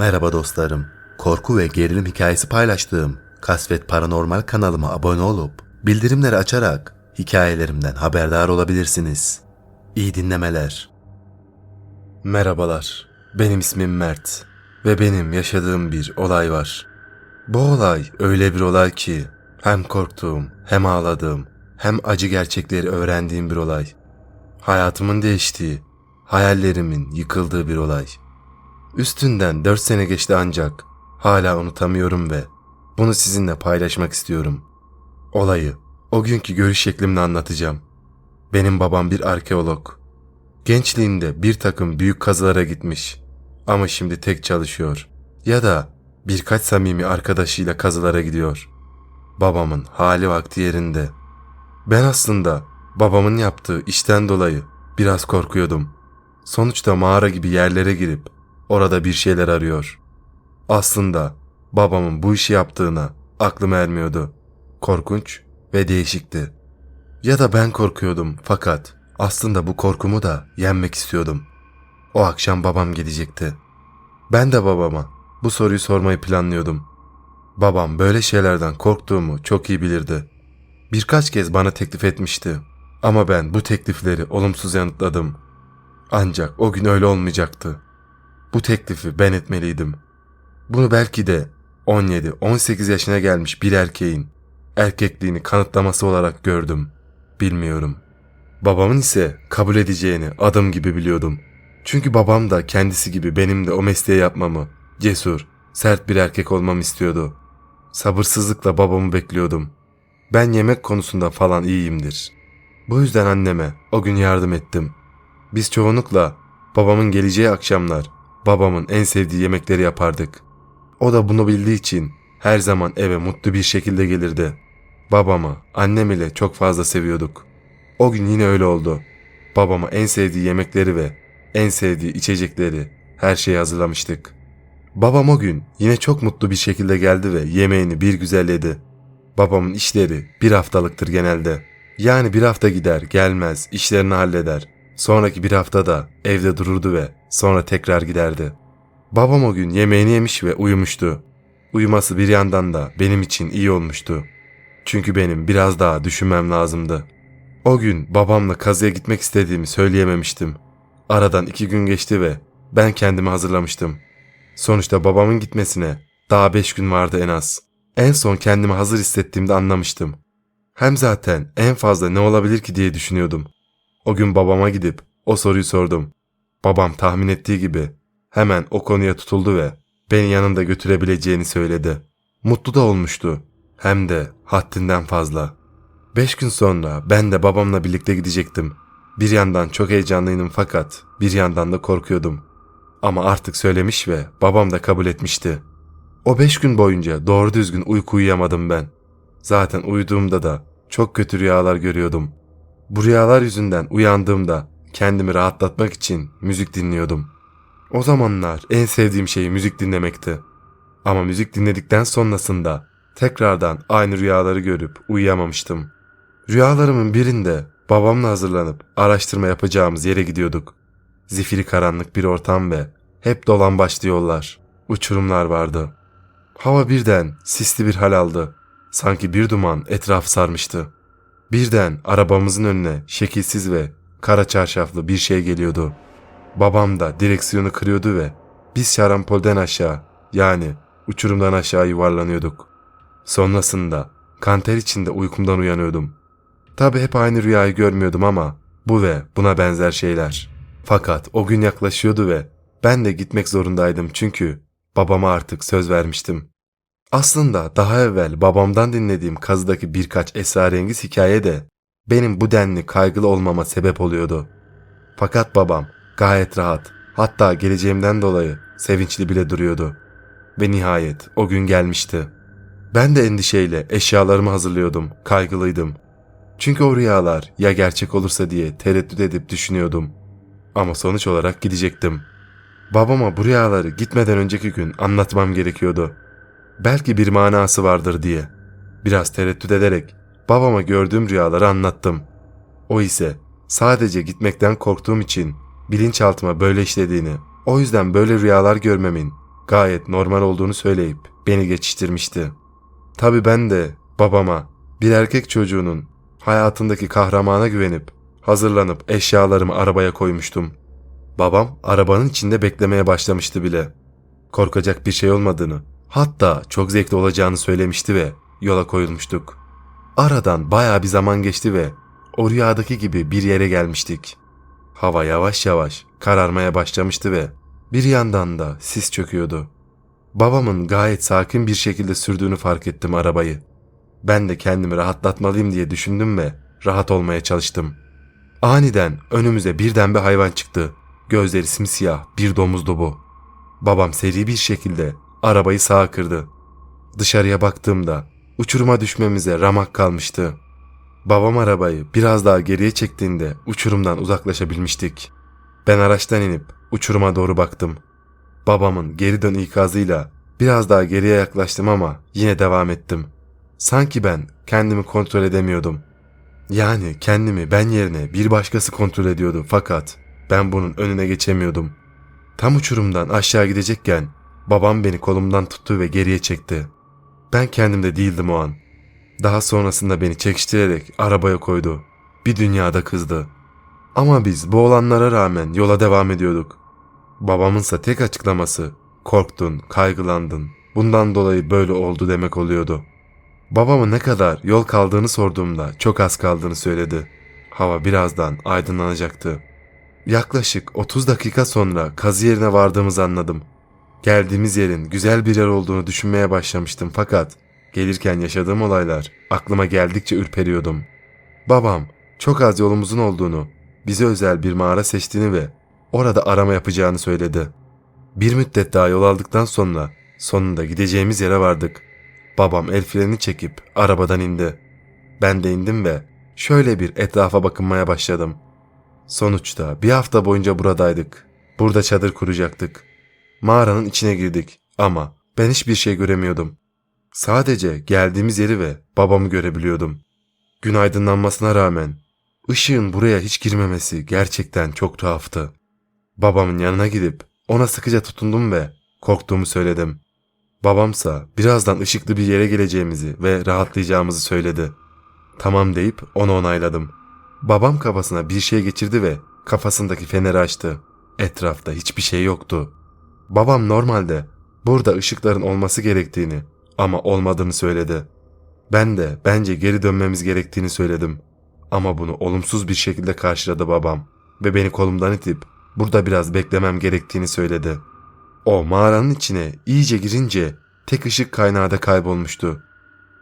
Merhaba dostlarım. Korku ve gerilim hikayesi paylaştığım Kasvet Paranormal kanalıma abone olup bildirimleri açarak hikayelerimden haberdar olabilirsiniz. İyi dinlemeler. Merhabalar. Benim ismim Mert ve benim yaşadığım bir olay var. Bu olay öyle bir olay ki hem korktuğum, hem ağladığım, hem acı gerçekleri öğrendiğim bir olay. Hayatımın değiştiği, hayallerimin yıkıldığı bir olay. Üstünden 4 sene geçti ancak hala unutamıyorum ve bunu sizinle paylaşmak istiyorum. Olayı o günkü görüş şeklimle anlatacağım. Benim babam bir arkeolog. Gençliğinde bir takım büyük kazılara gitmiş ama şimdi tek çalışıyor. Ya da birkaç samimi arkadaşıyla kazılara gidiyor. Babamın hali vakti yerinde. Ben aslında babamın yaptığı işten dolayı biraz korkuyordum. Sonuçta mağara gibi yerlere girip orada bir şeyler arıyor. Aslında babamın bu işi yaptığına aklım ermiyordu. Korkunç ve değişikti. Ya da ben korkuyordum fakat aslında bu korkumu da yenmek istiyordum. O akşam babam gelecekti. Ben de babama bu soruyu sormayı planlıyordum. Babam böyle şeylerden korktuğumu çok iyi bilirdi. Birkaç kez bana teklif etmişti ama ben bu teklifleri olumsuz yanıtladım. Ancak o gün öyle olmayacaktı. Bu teklifi ben etmeliydim. Bunu belki de 17-18 yaşına gelmiş bir erkeğin erkekliğini kanıtlaması olarak gördüm. Bilmiyorum. Babamın ise kabul edeceğini adım gibi biliyordum. Çünkü babam da kendisi gibi benim de o mesleği yapmamı, cesur, sert bir erkek olmamı istiyordu. Sabırsızlıkla babamı bekliyordum. Ben yemek konusunda falan iyiyimdir. Bu yüzden anneme o gün yardım ettim. Biz çoğunlukla babamın geleceği akşamlar babamın en sevdiği yemekleri yapardık. O da bunu bildiği için her zaman eve mutlu bir şekilde gelirdi. Babamı annem ile çok fazla seviyorduk. O gün yine öyle oldu. Babama en sevdiği yemekleri ve en sevdiği içecekleri her şeyi hazırlamıştık. Babam o gün yine çok mutlu bir şekilde geldi ve yemeğini bir güzel. Babamın işleri bir haftalıktır genelde. Yani bir hafta gider gelmez işlerini halleder. Sonraki bir hafta da evde dururdu ve sonra tekrar giderdi. Babam o gün yemeğini yemiş ve uyumuştu. Uyuması bir yandan da benim için iyi olmuştu. Çünkü benim biraz daha düşünmem lazımdı. O gün babamla kazıya gitmek istediğimi söyleyememiştim. Aradan iki gün geçti ve ben kendimi hazırlamıştım. Sonuçta babamın gitmesine daha beş gün vardı en az. En son kendimi hazır hissettiğimde anlamıştım. Hem zaten en fazla ne olabilir ki diye düşünüyordum. O gün babama gidip o soruyu sordum. Babam tahmin ettiği gibi hemen o konuya tutuldu ve beni yanında götürebileceğini söyledi. Mutlu da olmuştu. Hem de haddinden fazla. Beş gün sonra ben de babamla birlikte gidecektim. Bir yandan çok heyecanlıydım fakat bir yandan da korkuyordum. Ama artık söylemiş ve babam da kabul etmişti. O beş gün boyunca doğru düzgün uyku uyuyamadım ben. Zaten uyuduğumda da çok kötü rüyalar görüyordum. Bu rüyalar yüzünden uyandığımda kendimi rahatlatmak için müzik dinliyordum. O zamanlar en sevdiğim şey müzik dinlemekti. Ama müzik dinledikten sonrasında tekrardan aynı rüyaları görüp uyuyamamıştım. Rüyalarımın birinde babamla hazırlanıp araştırma yapacağımız yere gidiyorduk. Zifiri karanlık bir ortam ve hep dolan başlı yollar, uçurumlar vardı. Hava birden sisli bir hal aldı. Sanki bir duman etrafı sarmıştı. Birden arabamızın önüne şekilsiz ve kara çarşaflı bir şey geliyordu. Babam da direksiyonu kırıyordu ve biz şarampolden aşağı yani uçurumdan aşağı yuvarlanıyorduk. Sonrasında kanter içinde uykumdan uyanıyordum. Tabi hep aynı rüyayı görmüyordum ama bu ve buna benzer şeyler. Fakat o gün yaklaşıyordu ve ben de gitmek zorundaydım çünkü babama artık söz vermiştim. Aslında daha evvel babamdan dinlediğim kazıdaki birkaç esrarengiz hikaye de benim bu denli kaygılı olmama sebep oluyordu. Fakat babam gayet rahat, hatta geleceğimden dolayı sevinçli bile duruyordu. Ve nihayet o gün gelmişti. Ben de endişeyle eşyalarımı hazırlıyordum, kaygılıydım. Çünkü o rüyalar ya gerçek olursa diye tereddüt edip düşünüyordum. Ama sonuç olarak gidecektim. Babama bu rüyaları gitmeden önceki gün anlatmam gerekiyordu. Belki bir manası vardır diye. Biraz tereddüt ederek babama gördüğüm rüyaları anlattım. O ise sadece gitmekten korktuğum için bilinçaltıma böyle işlediğini, o yüzden böyle rüyalar görmemin gayet normal olduğunu söyleyip beni geçiştirmişti. Tabii ben de babama bir erkek çocuğunun hayatındaki kahramana güvenip hazırlanıp eşyalarımı arabaya koymuştum. Babam arabanın içinde beklemeye başlamıştı bile. Korkacak bir şey olmadığını, hatta çok zevkli olacağını söylemişti ve yola koyulmuştuk. Aradan baya bir zaman geçti ve o rüyadaki gibi bir yere gelmiştik. Hava yavaş yavaş kararmaya başlamıştı ve bir yandan da sis çöküyordu. Babamın gayet sakin bir şekilde sürdüğünü fark ettim arabayı. Ben de kendimi rahatlatmalıyım diye düşündüm ve rahat olmaya çalıştım. Aniden önümüze birden bir hayvan çıktı. Gözleri simsiyah bir domuzdu bu. Babam seri bir şekilde arabayı sağa kırdı. Dışarıya baktığımda uçuruma düşmemize ramak kalmıştı. Babam arabayı biraz daha geriye çektiğinde uçurumdan uzaklaşabilmiştik. Ben araçtan inip uçuruma doğru baktım. Babamın geri dön ikazıyla biraz daha geriye yaklaştım ama yine devam ettim. Sanki ben kendimi kontrol edemiyordum. Yani kendimi ben yerine bir başkası kontrol ediyordu fakat ben bunun önüne geçemiyordum. Tam uçurumdan aşağı gidecekken babam beni kolumdan tuttu ve geriye çekti. Ben kendimde değildim o an. Daha sonrasında beni çekiştirerek arabaya koydu. Bir dünyada kızdı. Ama biz bu olanlara rağmen yola devam ediyorduk. Babamınsa tek açıklaması korktun, kaygılandın. Bundan dolayı böyle oldu demek oluyordu. Babamın ne kadar yol kaldığını sorduğumda çok az kaldığını söyledi. Hava birazdan aydınlanacaktı. Yaklaşık 30 dakika sonra kazı yerine vardığımızı anladım. Geldiğimiz yerin güzel bir yer olduğunu düşünmeye başlamıştım fakat gelirken yaşadığım olaylar aklıma geldikçe ürperiyordum. Babam çok az yolumuzun olduğunu, bize özel bir mağara seçtiğini ve orada arama yapacağını söyledi. Bir müddet daha yol aldıktan sonra sonunda gideceğimiz yere vardık. Babam el freni çekip arabadan indi. Ben de indim ve şöyle bir etrafa bakınmaya başladım. Sonuçta bir hafta boyunca buradaydık. Burada çadır kuracaktık. Mağaranın içine girdik ama ben hiçbir şey göremiyordum. Sadece geldiğimiz yeri ve babamı görebiliyordum. Gün aydınlanmasına rağmen ışığın buraya hiç girmemesi gerçekten çok tuhaftı. Babamın yanına gidip ona sıkıca tutundum ve korktuğumu söyledim. Babamsa birazdan ışıklı bir yere geleceğimizi ve rahatlayacağımızı söyledi. Tamam deyip onu onayladım. Babam kafasına bir şey geçirdi ve kafasındaki feneri açtı. Etrafta hiçbir şey yoktu. Babam normalde burada ışıkların olması gerektiğini ama olmadığını söyledi. Ben de bence geri dönmemiz gerektiğini söyledim. Ama bunu olumsuz bir şekilde karşıladı babam ve beni kolumdan itip burada biraz beklemem gerektiğini söyledi. O mağaranın içine iyice girince tek ışık kaynağı da kaybolmuştu.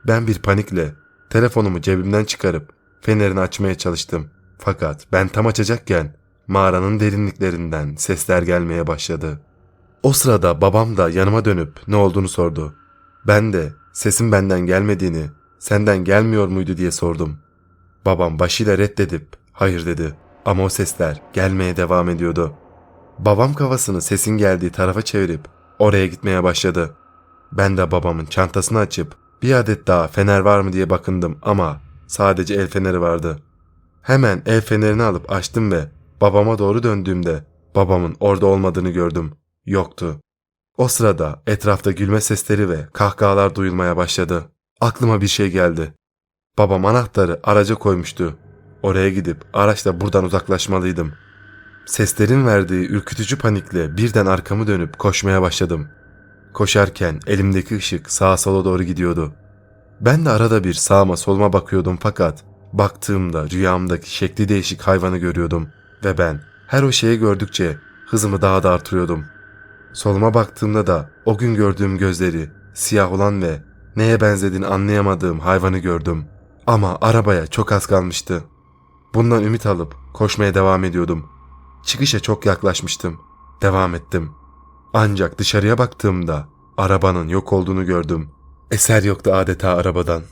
Ben bir panikle telefonumu cebimden çıkarıp fenerini açmaya çalıştım. Fakat ben tam açacakken mağaranın derinliklerinden sesler gelmeye başladı. O sırada babam da yanıma dönüp ne olduğunu sordu. Ben de sesin benden gelmediğini, senden gelmiyor muydu diye sordum. Babam başıyla reddedip hayır dedi ama o sesler gelmeye devam ediyordu. Babam kafasını sesin geldiği tarafa çevirip oraya gitmeye başladı. Ben de babamın çantasını açıp bir adet daha fener var mı diye bakındım ama sadece el feneri vardı. Hemen el fenerini alıp açtım ve babama doğru döndüğümde babamın orada olmadığını gördüm. Yoktu. O sırada etrafta gülme sesleri ve kahkahalar duyulmaya başladı. Aklıma bir şey geldi. Babam anahtarı araca koymuştu. Oraya gidip araçla buradan uzaklaşmalıydım. Seslerin verdiği ürkütücü panikle birden arkamı dönüp koşmaya başladım. Koşarken elimdeki ışık sağa sola doğru gidiyordu. Ben de arada bir sağıma soluma bakıyordum fakat baktığımda rüyamdaki şekli değişik hayvanı görüyordum ve ben her o şeyi gördükçe hızımı daha da artırıyordum. Soluma baktığımda da o gün gördüğüm gözleri siyah olan ve neye benzediğini anlayamadığım hayvanı gördüm. Ama arabaya çok az kalmıştı. Bundan ümit alıp koşmaya devam ediyordum. Çıkışa çok yaklaşmıştım. Devam ettim. Ancak dışarıya baktığımda arabanın yok olduğunu gördüm. Eser yoktu adeta arabadan.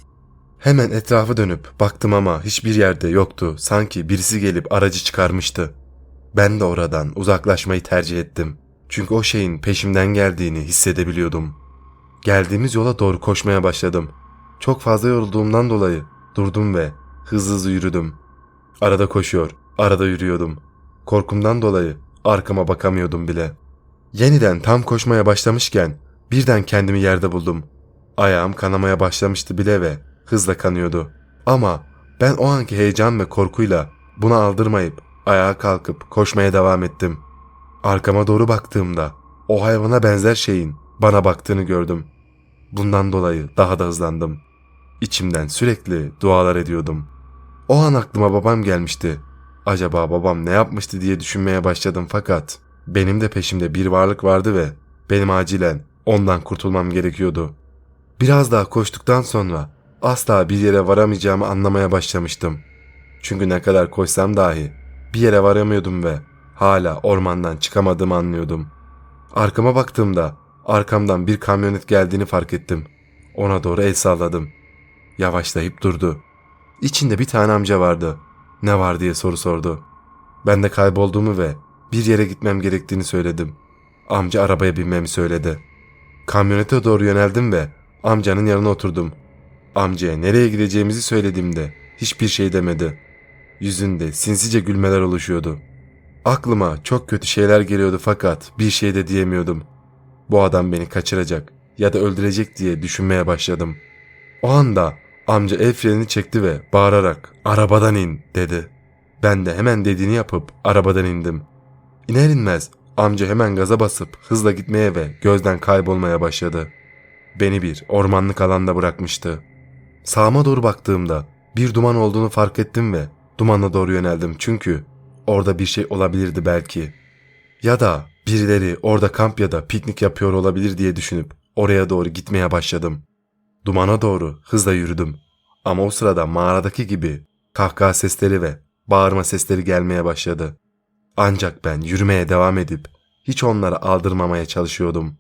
Hemen etrafı dönüp baktım ama hiçbir yerde yoktu. Sanki birisi gelip aracı çıkarmıştı. Ben de oradan uzaklaşmayı tercih ettim. Çünkü o şeyin peşimden geldiğini hissedebiliyordum. Geldiğimiz yola doğru koşmaya başladım. Çok fazla yorulduğumdan dolayı durdum ve hızlı hızlı yürüdüm. Arada koşuyor, arada yürüyordum. Korkumdan dolayı arkama bakamıyordum bile. Yeniden tam koşmaya başlamışken birden kendimi yerde buldum. Ayağım kanamaya başlamıştı bile ve hızla kanıyordu. Ama ben o anki heyecan ve korkuyla buna aldırmayıp ayağa kalkıp koşmaya devam ettim. Arkama doğru baktığımda o hayvana benzer şeyin bana baktığını gördüm. Bundan dolayı daha da hızlandım. İçimden sürekli dualar ediyordum. O an aklıma babam gelmişti. Acaba babam ne yapmıştı diye düşünmeye başladım fakat benim de peşimde bir varlık vardı ve benim acilen ondan kurtulmam gerekiyordu. Biraz daha koştuktan sonra asla bir yere varamayacağımı anlamaya başlamıştım. Çünkü ne kadar koşsam dahi bir yere varamıyordum ve hala ormandan çıkamadığımı anlıyordum. Arkama baktığımda arkamdan bir kamyonet geldiğini fark ettim. Ona doğru el salladım. Yavaşlayıp durdu. İçinde bir tane amca vardı. Ne var diye soru sordu. Ben de kaybolduğumu ve bir yere gitmem gerektiğini söyledim. Amca arabaya binmemi söyledi. Kamyonete doğru yöneldim ve amcanın yanına oturdum. Amcaya nereye gideceğimizi söylediğimde hiçbir şey demedi. Yüzünde sinsice gülmeler oluşuyordu. Aklıma çok kötü şeyler geliyordu fakat bir şey de diyemiyordum. Bu adam beni kaçıracak ya da öldürecek diye düşünmeye başladım. O anda amca el frenini çekti ve bağırarak arabadan in dedi. Ben de hemen dediğini yapıp arabadan indim. İner inmez amca hemen gaza basıp hızla gitmeye ve gözden kaybolmaya başladı. Beni bir ormanlık alanda bırakmıştı. Sağıma doğru baktığımda bir duman olduğunu fark ettim ve dumana doğru yöneldim çünkü orada bir şey olabilirdi belki. Ya da birileri orada kamp ya da piknik yapıyor olabilir diye düşünüp oraya doğru gitmeye başladım. Dumana doğru hızla yürüdüm. Ama o sırada mağaradaki gibi kahkaha sesleri ve bağırma sesleri gelmeye başladı. Ancak ben yürümeye devam edip hiç onlara aldırmamaya çalışıyordum.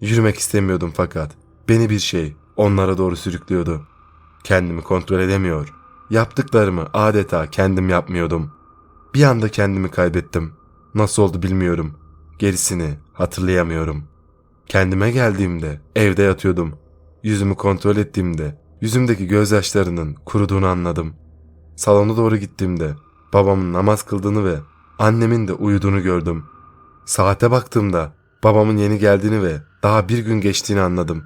Yürümek istemiyordum fakat beni bir şey onlara doğru sürüklüyordu. Kendimi kontrol edemiyor. Yaptıklarımı adeta kendim yapmıyordum. Bir anda kendimi kaybettim. Nasıl oldu bilmiyorum. Gerisini hatırlayamıyorum. Kendime geldiğimde evde yatıyordum. Yüzümü kontrol ettiğimde yüzümdeki gözyaşlarının kuruduğunu anladım. Salona doğru gittiğimde babamın namaz kıldığını ve annemin de uyuduğunu gördüm. Saate baktığımda babamın yeni geldiğini ve daha bir gün geçtiğini anladım.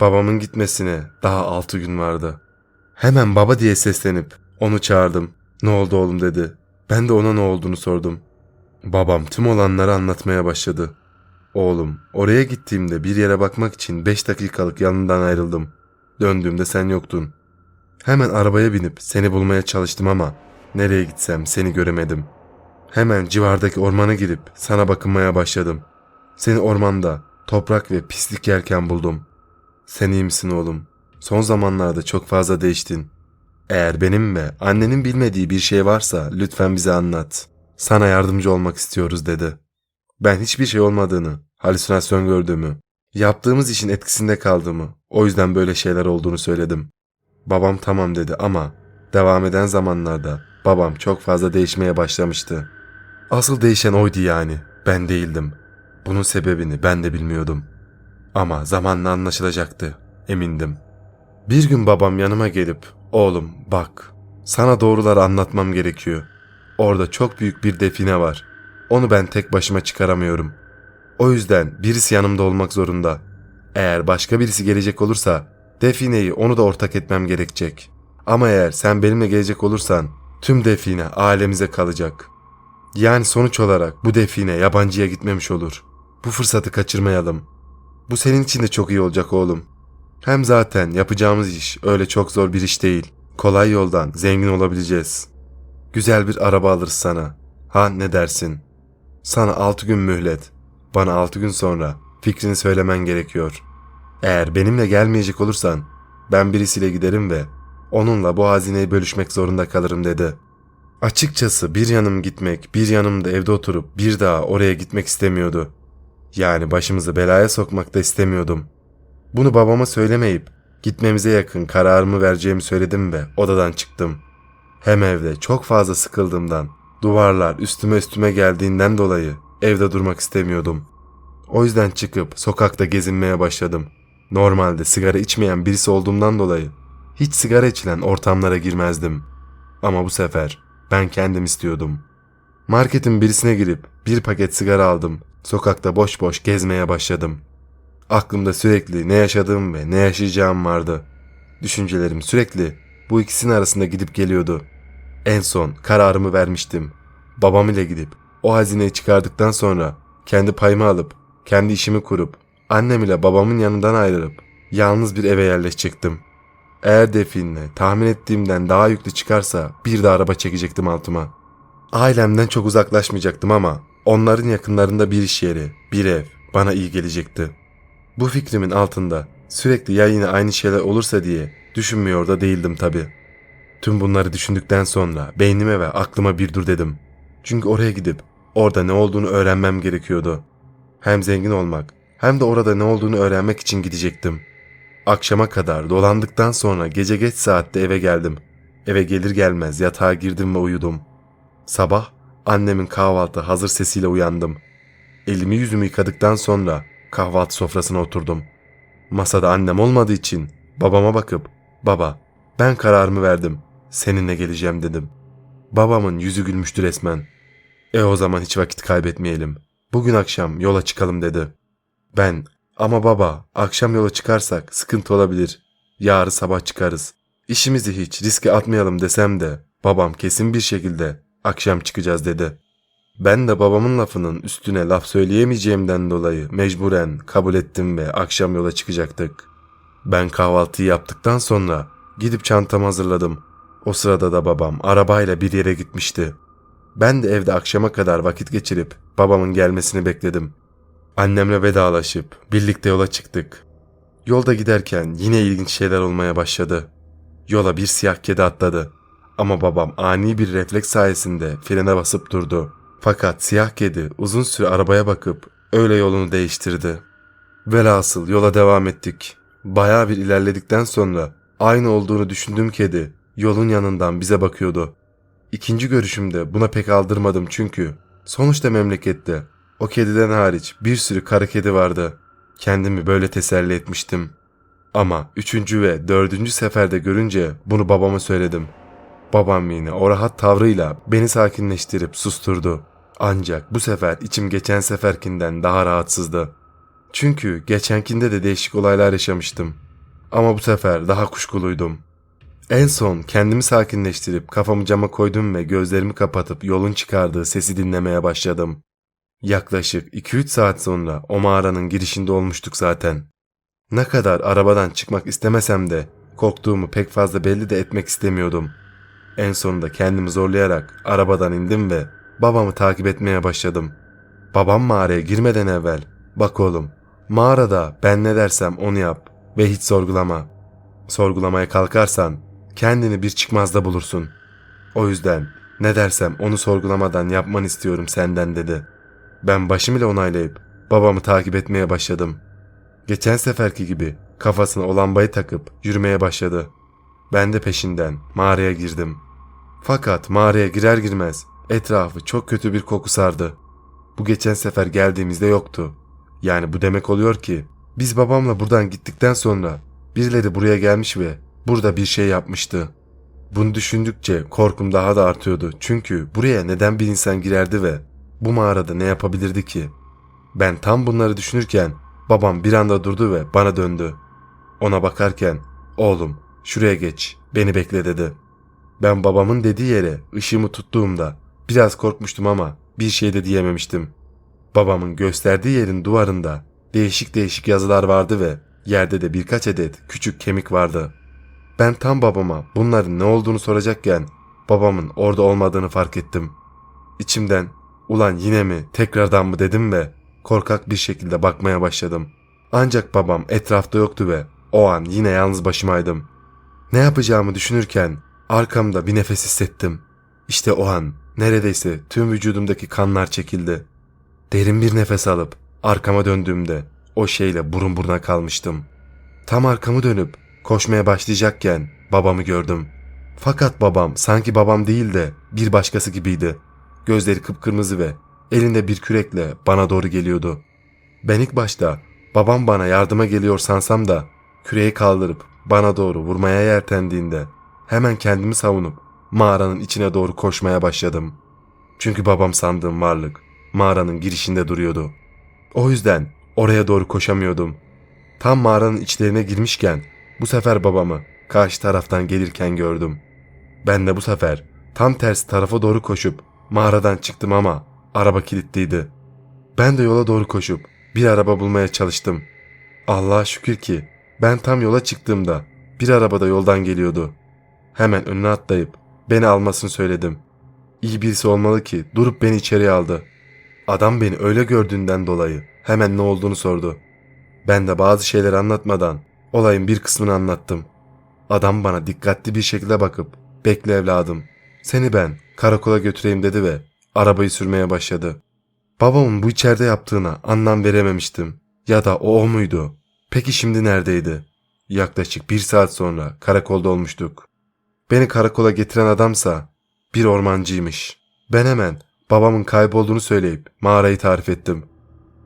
Babamın gitmesine daha altı gün vardı. Hemen baba diye seslenip onu çağırdım. Ne oldu oğlum dedi. Ben de ona ne olduğunu sordum. Babam tüm olanları anlatmaya başladı. Oğlum, oraya gittiğimde bir yere bakmak için 5 dakikalık yanından ayrıldım. Döndüğümde sen yoktun. Hemen arabaya binip seni bulmaya çalıştım ama nereye gitsem seni göremedim. Hemen civardaki ormana girip sana bakınmaya başladım. Seni ormanda toprak ve pislik yerken buldum. Sen iyi misin oğlum? Son zamanlarda çok fazla değiştin. Eğer benim ve annenin bilmediği bir şey varsa lütfen bize anlat. Sana yardımcı olmak istiyoruz dedi. Ben hiçbir şey olmadığını, halüsinasyon gördüğümü, yaptığımız işin etkisinde kaldığımı, o yüzden böyle şeyler olduğunu söyledim. Babam tamam dedi ama devam eden zamanlarda babam çok fazla değişmeye başlamıştı. Asıl değişen oydu yani, ben değildim. Bunun sebebini ben de bilmiyordum. Ama zamanla anlaşılacaktı, emindim. Bir gün babam yanıma gelip, oğlum bak, sana doğruları anlatmam gerekiyor. Orada çok büyük bir define var. Onu ben tek başıma çıkaramıyorum. O yüzden birisi yanımda olmak zorunda. Eğer başka birisi gelecek olursa defineyi onu da ortak etmem gerekecek. Ama eğer sen benimle gelecek olursan tüm define ailemize kalacak. Yani sonuç olarak bu define yabancıya gitmemiş olur. Bu fırsatı kaçırmayalım. Bu senin için de çok iyi olacak oğlum. Hem zaten yapacağımız iş öyle çok zor bir iş değil. Kolay yoldan zengin olabileceğiz. Güzel bir araba alırız sana. Ha ne dersin? Sana 6 gün mühlet. Bana 6 gün sonra fikrini söylemen gerekiyor. Eğer benimle gelmeyecek olursan ben birisiyle giderim ve onunla bu hazineyi bölüşmek zorunda kalırım dedi. Açıkçası bir yanım gitmek, bir yanım da evde oturup bir daha oraya gitmek istemiyordu. Yani başımızı belaya sokmak da istemiyordum. Bunu babama söylemeyip gitmemize yakın kararımı vereceğimi söyledim ve odadan çıktım. Hem evde çok fazla sıkıldığımdan, duvarlar üstüme üstüme geldiğinden dolayı evde durmak istemiyordum. O yüzden çıkıp sokakta gezinmeye başladım. Normalde sigara içmeyen birisi olduğumdan dolayı hiç sigara içilen ortamlara girmezdim. Ama bu sefer ben kendim istiyordum. Marketin birisine girip bir paket sigara aldım. Sokakta boş boş gezmeye başladım. Aklımda sürekli ne yaşadığım ve ne yaşayacağım vardı. Düşüncelerim sürekli bu ikisinin arasında gidip geliyordu. En son kararımı vermiştim. Babam ile gidip o hazineyi çıkardıktan sonra kendi payımı alıp kendi işimi kurup annem ile babamın yanından ayrılıp yalnız bir eve yerleşecektim. Eğer definle tahmin ettiğimden daha yüklü çıkarsa bir de araba çekecektim altıma. Ailemden çok uzaklaşmayacaktım ama onların yakınlarında bir iş yeri, bir ev bana iyi gelecekti. Bu fikrimin altında sürekli ya yine aynı şeyler olursa diye düşünmüyor da değildim tabi. Tüm bunları düşündükten sonra beynime ve aklıma bir dur dedim. Çünkü oraya gidip orada ne olduğunu öğrenmem gerekiyordu. Hem zengin olmak hem de orada ne olduğunu öğrenmek için gidecektim. Akşama kadar dolandıktan sonra gece geç saatte eve geldim. Eve gelir gelmez yatağa girdim ve uyudum. Sabah annemin kahvaltı hazır sesiyle uyandım. Elimi yüzümü yıkadıktan sonra kahvaltı sofrasına oturdum. Masada annem olmadığı için babama bakıp baba ben kararımı verdim seninle geleceğim dedim. Babamın yüzü gülmüştü resmen. E o zaman hiç vakit kaybetmeyelim. Bugün akşam yola çıkalım dedi. Ben ama baba akşam yola çıkarsak sıkıntı olabilir. Yarın sabah çıkarız. İşimizi hiç riske atmayalım desem de babam kesin bir şekilde akşam çıkacağız dedi. Ben de babamın lafının üstüne laf söyleyemeyeceğimden dolayı mecburen kabul ettim ve akşam yola çıkacaktık. Ben kahvaltıyı yaptıktan sonra gidip çantamı hazırladım. O sırada da babam arabayla bir yere gitmişti. Ben de evde akşama kadar vakit geçirip babamın gelmesini bekledim. Annemle vedalaşıp birlikte yola çıktık. Yolda giderken yine ilginç şeyler olmaya başladı. Yola bir siyah kedi atladı. Ama babam ani bir refleks sayesinde frene basıp durdu. Fakat siyah kedi uzun süre arabaya bakıp öyle yolunu değiştirdi. Velhasıl yola devam ettik. Bayağı bir ilerledikten sonra aynı olduğunu düşündüğüm kedi yolun yanından bize bakıyordu. İkinci görüşümde buna pek aldırmadım çünkü sonuçta memlekette o kediden hariç bir sürü kara kedi vardı. Kendimi böyle teselli etmiştim. Ama üçüncü ve dördüncü seferde görünce bunu babama söyledim. Babam yine o rahat tavrıyla beni sakinleştirip susturdu. Ancak bu sefer içim geçen seferkinden daha rahatsızdı. Çünkü geçenkinde de değişik olaylar yaşamıştım. Ama bu sefer daha kuşkuluydum. En son kendimi sakinleştirip kafamı cama koydum ve gözlerimi kapatıp yolun çıkardığı sesi dinlemeye başladım. Yaklaşık 2-3 saat sonra o mağaranın girişinde olmuştuk zaten. Ne kadar arabadan çıkmak istemesem de korktuğumu pek fazla belli de etmek istemiyordum. En sonunda kendimi zorlayarak arabadan indim ve babamı takip etmeye başladım. Babam mağaraya girmeden evvel bak oğlum mağarada ben ne dersem onu yap ve hiç sorgulama. Sorgulamaya kalkarsan kendini bir çıkmazda bulursun. O yüzden ne dersem onu sorgulamadan yapman istiyorum senden dedi. Ben başım ile onaylayıp babamı takip etmeye başladım. Geçen seferki gibi kafasına o lambayı takıp yürümeye başladı. Ben de peşinden mağaraya girdim. Fakat mağaraya girer girmez etrafı çok kötü bir koku sardı. Bu geçen sefer geldiğimizde yoktu. Yani bu demek oluyor ki biz babamla buradan gittikten sonra birileri buraya gelmiş ve burada bir şey yapmıştı. Bunu düşündükçe korkum daha da artıyordu. Çünkü buraya neden bir insan girerdi ve bu mağarada ne yapabilirdi ki? Ben tam bunları düşünürken babam bir anda durdu ve bana döndü. Ona bakarken oğlum şuraya geç beni bekle dedi. Ben babamın dediği yere ışığımı tuttuğumda biraz korkmuştum ama bir şey de diyememiştim. Babamın gösterdiği yerin duvarında değişik değişik yazılar vardı ve yerde de birkaç adet küçük kemik vardı. Ben tam babama bunların ne olduğunu soracakken babamın orada olmadığını fark ettim. İçimden ulan yine mi tekrardan mı dedim ve korkak bir şekilde bakmaya başladım. Ancak babam etrafta yoktu ve o an yine yalnız başımaydım. Ne yapacağımı düşünürken arkamda bir nefes hissettim. İşte o an neredeyse tüm vücudumdaki kanlar çekildi. Derin bir nefes alıp arkama döndüğümde o şeyle burun buruna kalmıştım. Tam arkamı dönüp koşmaya başlayacakken babamı gördüm. Fakat babam sanki babam değil de bir başkası gibiydi. Gözleri kıpkırmızı ve elinde bir kürekle bana doğru geliyordu. Ben ilk başta babam bana yardıma geliyor sansam da küreği kaldırıp bana doğru vurmaya yeltendiğinde hemen kendimi savunup mağaranın içine doğru koşmaya başladım. Çünkü babam sandığım varlık mağaranın girişinde duruyordu. O yüzden oraya doğru koşamıyordum. Tam mağaranın içlerine girmişken bu sefer babamı karşı taraftan gelirken gördüm. Ben de bu sefer tam tersi tarafa doğru koşup mağaradan çıktım ama araba kilitliydi. Ben de yola doğru koşup bir araba bulmaya çalıştım. Allah'a şükür ki ben tam yola çıktığımda bir araba da yoldan geliyordu. Hemen önüne atlayıp beni almasını söyledim. İyi birisi olmalı ki durup beni içeriye aldı. Adam beni öyle gördüğünden dolayı hemen ne olduğunu sordu. Ben de bazı şeyler anlatmadan olayın bir kısmını anlattım. Adam bana dikkatli bir şekilde bakıp bekle evladım seni ben karakola götüreyim dedi ve arabayı sürmeye başladı. Babamın bu içeride yaptığına anlam verememiştim. Ya da o o muydu? Peki şimdi neredeydi? Yaklaşık bir saat sonra karakolda olmuştuk. Beni karakola getiren adamsa bir ormancıymış. Ben hemen babamın kaybolduğunu söyleyip mağarayı tarif ettim.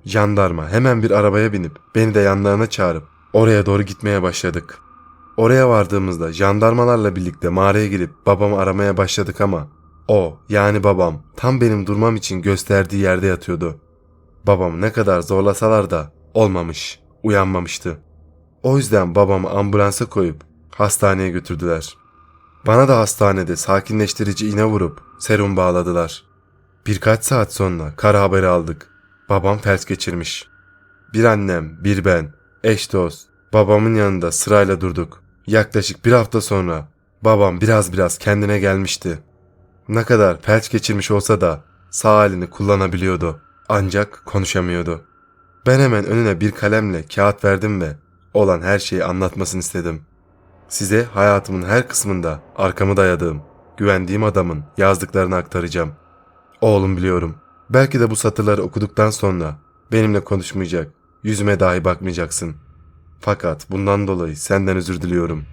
Jandarma hemen bir arabaya binip beni de yanlarına çağırıp oraya doğru gitmeye başladık. Oraya vardığımızda jandarmalarla birlikte mağaraya girip babamı aramaya başladık ama o yani babam tam benim durmam için gösterdiği yerde yatıyordu. Babam ne kadar zorlasalar da olmamış, uyanmamıştı. O yüzden babamı ambulansa koyup hastaneye götürdüler. Bana da hastanede sakinleştirici iğne vurup serum bağladılar. Birkaç saat sonra kara haberi aldık. Babam felç geçirmiş. Bir annem, bir ben, eş dost, babamın yanında sırayla durduk. Yaklaşık bir hafta sonra babam biraz biraz kendine gelmişti. Ne kadar felç geçirmiş olsa da sağ elini kullanabiliyordu. Ancak konuşamıyordu. Ben hemen önüne bir kalemle kağıt verdim ve olan her şeyi anlatmasını istedim. Size hayatımın her kısmında arkamı dayadığım, güvendiğim adamın yazdıklarını aktaracağım. Oğlum biliyorum. Belki de bu satırları okuduktan sonra benimle konuşmayacak, yüzüme dahi bakmayacaksın. Fakat bundan dolayı senden özür diliyorum.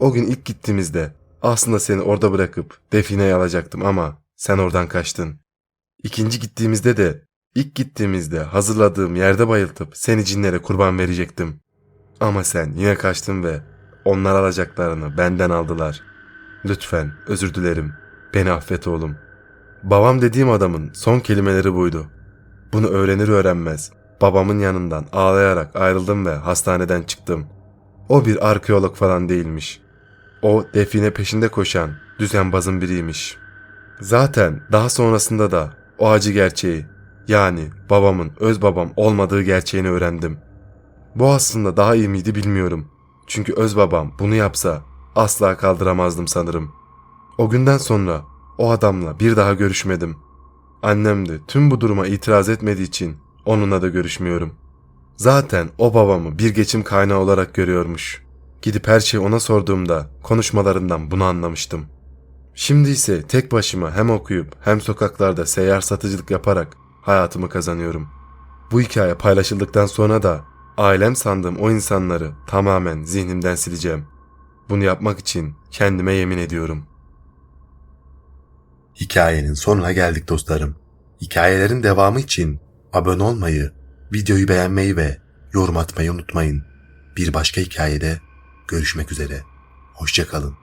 O gün ilk gittiğimizde aslında seni orada bırakıp defineye alacaktım ama sen oradan kaçtın. İkinci gittiğimizde de ilk gittiğimizde hazırladığım yerde bayıltıp seni cinlere kurban verecektim. Ama sen yine kaçtın ve onlar alacaklarını benden aldılar. Lütfen özür dilerim. Beni affet oğlum. Babam dediğim adamın son kelimeleri buydu. Bunu öğrenir öğrenmez babamın yanından ağlayarak ayrıldım ve hastaneden çıktım. O bir arkeolog falan değilmiş. O define peşinde koşan düzenbazın biriymiş. Zaten daha sonrasında da o acı gerçeği yani babamın öz babam olmadığı gerçeğini öğrendim. Bu aslında daha iyi miydi bilmiyorum. Çünkü öz babam bunu yapsa asla kaldıramazdım sanırım. O günden sonra o adamla bir daha görüşmedim. Annem de tüm bu duruma itiraz etmediği için onunla da görüşmüyorum. Zaten o babamı bir geçim kaynağı olarak görüyormuş. Gidip her şeyi ona sorduğumda konuşmalarından bunu anlamıştım. Şimdi ise tek başıma hem okuyup hem sokaklarda seyyar satıcılık yaparak hayatımı kazanıyorum. Bu hikaye paylaşıldıktan sonra da ailem sandığım o insanları tamamen zihnimden sileceğim. Bunu yapmak için kendime yemin ediyorum. Hikayenin sonuna geldik dostlarım. Hikayelerin devamı için abone olmayı, videoyu beğenmeyi ve yorum atmayı unutmayın. Bir başka hikayede görüşmek üzere. Hoşçakalın.